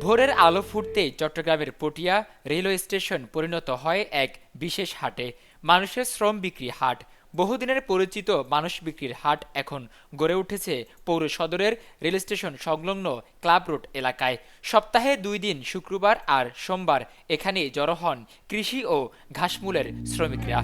ভোরের আলো ফুটতেই চট্টগ্রামের পটিয়া রেলওয়ে স্টেশন পরিণত হয় এক বিশেষ হাটে। মানুষের শ্রম বিক্রি হাট। বহুদিনের পরিচিত মানুষ বিক্রির হাট এখন গড়ে উঠেছে পৌর সদরের রেল স্টেশন সংলগ্ন ক্লাব রোড এলাকায়। সপ্তাহে দুই দিন, শুক্রবার আর সোমবার এখানে জড়ো হন কৃষি ও ঘাসমূলের শ্রমিকরা।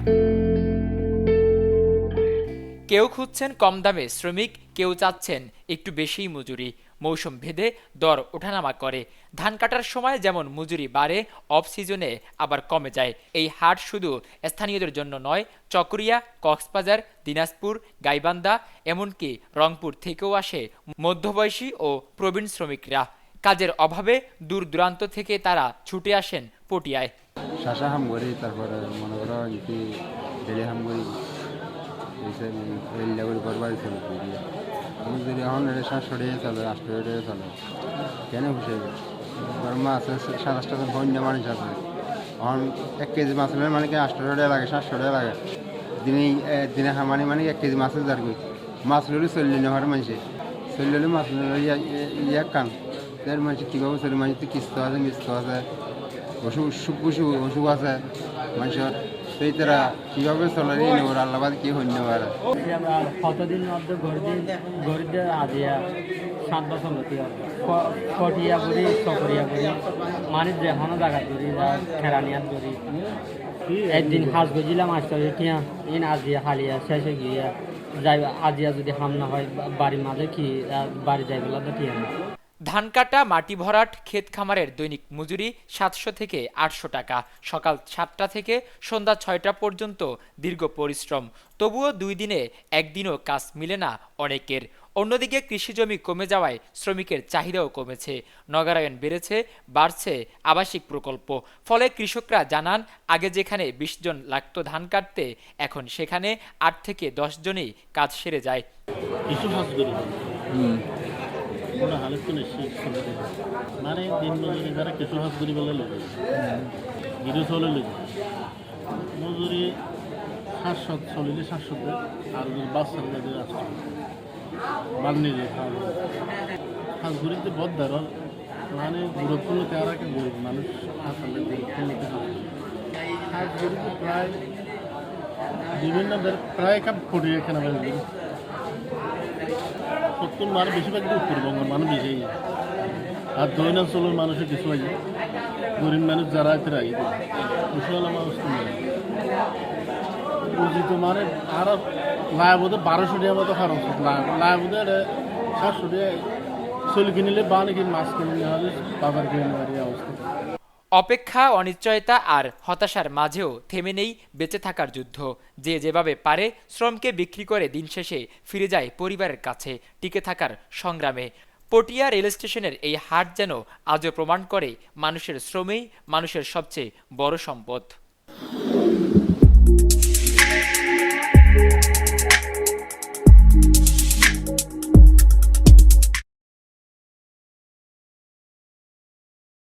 কেউ খুঁজছেন কম দামে শ্রমিক, কেউ চাচ্ছেন একটু বেশিই মজুরি। মৌসুম ভেদে দর ওঠানামা করে। ধান কাটার সময় যেমন মজুরি বাড়ে অফ সিজনে আবার কমে যায়। এই হাট শুধু স্থানীয়দের জন্য নয়, চকরিয়া, কক্সবাজার, দিনাজপুর, গাইবান্ধা, এমনকি রংপুর থেকেও আসে মধ্যবয়সী ও প্রবীণ শ্রমিকরা। কাজের অভাবে দূর দূরান্ত থেকে তারা ছুটে আসেন পটিয়ায়। করি মনে করো করি করবার আমি যদি এখন এটা সাতশো টাকা চলে আটশো টাকা চলে, কেন খুশি হবে? এবার মাছ আছে সাতাশটা বন্য মানুষ আছে। এখন এক কেজি মাছ হলে মানে কি আটশো টাকা লাগে সাতশো টাকা লাগে? দিনে দিনে হামানি মানে এক কেজি মাছের যার কই মাছ ললে চল্লি নেওয়ার মানুষে। চল্লি মাছ ললে ইয়াক কান। তার মানুষ কীভাবে চলে মানুষ তো কিস্ত আছে, মিস্ত আছে। অসুখ অসুখ অসুখ আছে। মানুষের সেই তারা কীভাবে চলার এই আল্লাহবাদ কি হইন নেবার যে আমরা কতদিন মধ্যে গরিদিন গরিদের আজিয়া, সাত বছর লতি কটিয়া করি, চকরিয়া করি মানে যে হনো জায়গা করি খেরানিয়াত করি। একদিন হাঁস গজিলাম, আসতে টিয়া ইন আজিয়া হালিয়া, শেষে গিয়া যাই আজিয়া যদি হাম না হয় বাড়ির মাঝে কি বাড়ি যাই বলা তো না? ধান কাটা মাটি ভরাট ক্ষেত খামারের দৈনিক মজুরি সাতশো থেকে আটশো টাকা। সকাল সাতটা থেকে সন্ধ্যা ছয়টা পর্যন্ত দীর্ঘ পরিশ্রম। তবুও দুই দিনে একদিনও কাজ মিলে না অনেকের। অন্যদিকে কৃষিজমি কমে যাওয়ায় শ্রমিকের চাহিদাও কমেছে। নগরায়ন বেড়েছে বাড়ছে আবাসিক প্রকল্প। ফলে কৃষকরা জানান আগে যেখানে বিশ জন লাগতো ধান কাটতে এখন সেখানে আট থেকে দশ জনই কাজ সেরে যায়। ওরা হালত করে মানে দিন মজুরি যারা কিছু হাজ করি বলে লোক গিরু চলে লোক মজুরি সাতশো চলিলে সাতশো আর যদি বাচ্চার কাছে আসছে বান্নি যে খাওয়া হাজ বদ ধর মানে গুরুত্বপূর্ণ কে গরিব মানুষ আসলে হাজ করিতে প্রায় বিভিন্ন প্রায় কাপ কোটি এখানে বেরোবে সত্তর মানে বেশিরভাগ উত্তরবঙ্গের মানুষ বেশি আর দৈনাঞ্চলের মানুষের কিছু আছে গরিব মানুষ যারা তারা আগে মুসলমান মানুষ তো নেই। বুঝি তো মানে আর হতে বারোশো টাকা মতো খরচ। হতে সাতশো টাকা চুল কিনিলে বা নাকি মাছ কিনে নেওয়া হলে বাজার কিনে নেওয়ার অবস্থা। অপেক্ষা, অনিশ্চয়তা আর হতাশার মাঝেও থেমে নেই বেঁচে থাকার যুদ্ধ। যে যেভাবে পারে, শ্রমকে বিক্রি করে দিন শেষে ফিরে যায় পরিবারের কাছে, টিকে থাকার সংগ্রামে। পটিয়া রেল স্টেশনের এই হাট যেন আজও প্রমাণ করে মানুষের শ্রমেই মানুষের সবচেয়ে বড় সম্পদ।